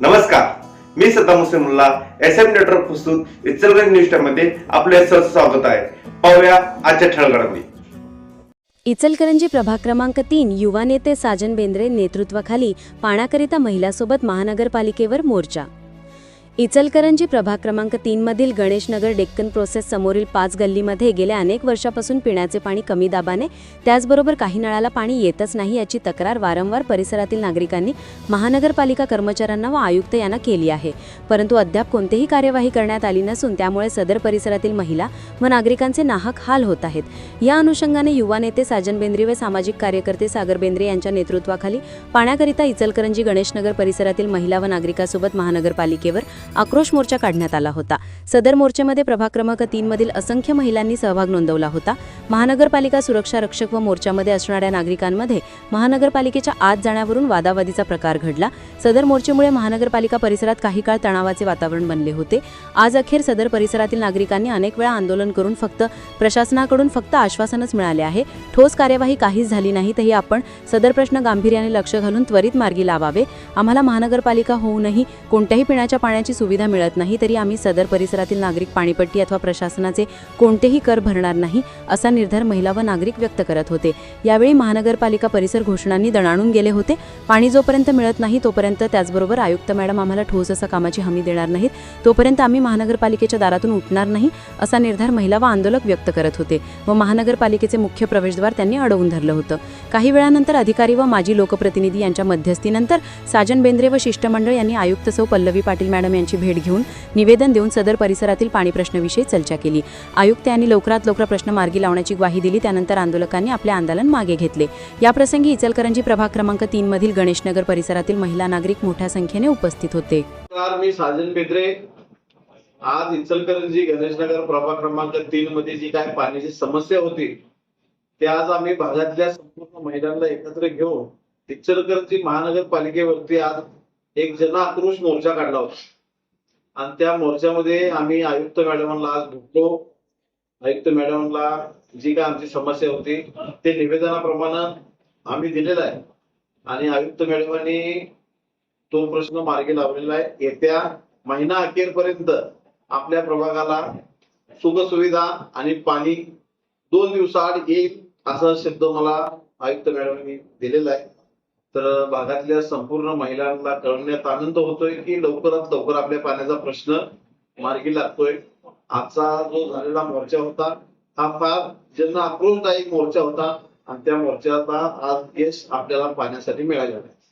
नमस्कार. मी Saddam Hussain S M network प्रस्तुत इचलगंज न्यूजमध्ये आपले सहर्ष स्वागत आहे. पाहूया आजच्या ठळगडामध्ये इचलकरंजी प्रभाग क्रमांक तीन युवा नेते साजन बेंद्रे नेतृत्वाखाली पाण्याकरिता महिलासोबत महानगरपालिकेवर मोर्चा. इचलकरंजी प्रभाग क्रमांक तीनमधील गणेशनगर डेक्कन प्रोसेस समोरील पाच गल्लीमध्ये गेल्या अनेक वर्षापासून पिण्याचे पाणी कमी दाबाने त्याचबरोबर काही नळाला पाणी येतच नाही याची तक्रार वारंवार परिसरातील नागरिकांनी महानगरपालिका कर्मचाऱ्यांना व आयुक्त यांना केली आहे. परंतु अद्याप कोणतीही कार्यवाही करण्यात आली नसून त्यामुळे सदर परिसरातील महिला व नागरिकांचे नाहक हाल होत आहेत. या अनुषंगाने युवा नेते साजन बेंद्रे व सामाजिक कार्यकर्ते सागर बेंद्रे यांच्या नेतृत्वाखाली पाण्याकरिता इचलकरंजी गणेशनगर परिसरातील महिला व नागरिकांसोबत महानगरपालिकेवर आक्रोश मोर्चा काढण्यात आला होता. सदर मोर्चामध्ये प्रभाग क्रमांक तीन मधील असंख्य महिलांनी सहभाग नोंदवला होता. महानगरपालिका सुरक्षा रक्षक व मोर्चामध्ये असणाऱ्या नागरिकांमध्ये महानगरपालिकेच्या आत जाण्यावरून वादावादीचा प्रकार घडला. सदर मोर्चेमुळे महानगरपालिका परिसरात काही काळ तणावाचे वातावरण बनले होते. आज अखेर सदर परिसरातील नागरिकांनी अनेक वेळा आंदोलन करून फक्त प्रशासनाकडून फक्त आश्वासनच मिळाले आहे. ठोस कार्यवाही काहीच झाली नाही तरी आपण सदर प्रश्न गांभीर्याने लक्ष घालून त्वरित मार्गी लावावे. आम्हाला महानगरपालिका होऊनही कोणत्याही पिण्याच्या पाण्याची सुविधा मिळत नाही तरी आम्ही सदर परिसरातील नागरिक पाणीपट्टी अथवा प्रशासनाचे कोणतेही कर भरणार नाही असा निर्धार महिला व नागरिक व्यक्त करत होते. यावेळी महानगरपालिका परिसर घोषणांनी दणाणून गेले होते. पाणी जोपर्यंत मिळत नाही तोपर्यंत त्याचबरोबर आयुक्त मॅडम आम्हाला ठोस असा कामाची हमी देणार नाहीत. तोपर्यंत आम्ही महानगरपालिकेच्या दारातून उठणार नाही असा निर्धार महिला व आंदोलक व्यक्त करत होते व महानगरपालिकेचे मुख्य प्रवेशद्वार त्यांनी अडवून धरलं होतं. काही वेळानंतर अधिकारी व माजी लोकप्रतिनिधी यांच्या मध्यस्थीनंतर साजन बेंद्रे व शिष्टमंडळ यांनी आयुक्त सौ पल्लवी पाटील मॅडम यांची भेट घेऊन निवेदन देऊन सदर परिसरातील पाणी प्रश्नाविषयी चर्चा केली. आयुक्त यांनी लवकरात लवकर प्रश्न मार्गी लावण्याची ग्वाही दिली त्यानंतर आंदोलकांनी आपले आंदोलन मागे घेतले. याप्रसंगी इचलकरंजी प्रभाग क्रमांक तीन मधील गणेशनगर परिसरातील महिला नागरिक मोठ्या संख्येने उपस्थित होते. मी साजन बेद्रे आज इचलकरंजी गणेशनगर प्रभाग क्रमांक तीन मध्ये जी काय पाण्याची समस्या होती ते आज आम्ही भागातल्या संपूर्ण महिलांना एकत्र घेऊन इचलकरंजी महानगरपालिकेवरती आज एक जन आक्रोश मोर्चा काढला होता. आणि त्या मोर्चामध्ये आम्ही आयुक्त मॅडमांना आज भेटलो. आयुक्त मॅडमांना जी काय आमची समस्या होती ते निवेदनाप्रमाणे आम्ही दिलेलं आहे. आणि आयुक्त मॅडमांनी तो प्रश्न मार्गी लावलेला आहे. येत्या महिना अखेरपर्यंत आपल्या प्रभागाला सुख सुविधा आणि पाणी दोन दिवसाआड येईल असा शब्द मला आयुक्त मॅडमांनी दिलेला आहे. तर भागातल्या संपूर्ण महिलांना कळवण्यात आनंद होतोय की लवकरात लवकर आपल्या पाण्याचा प्रश्न मार्गी लागतोय. आजचा जो झालेला मोर्चा होता हा फार ज्यांना आक्रोशदायक मोर्चा होता आणि त्या मोर्चाचा आज यश आपल्याला पाहण्यासाठी मिळालेला आहे.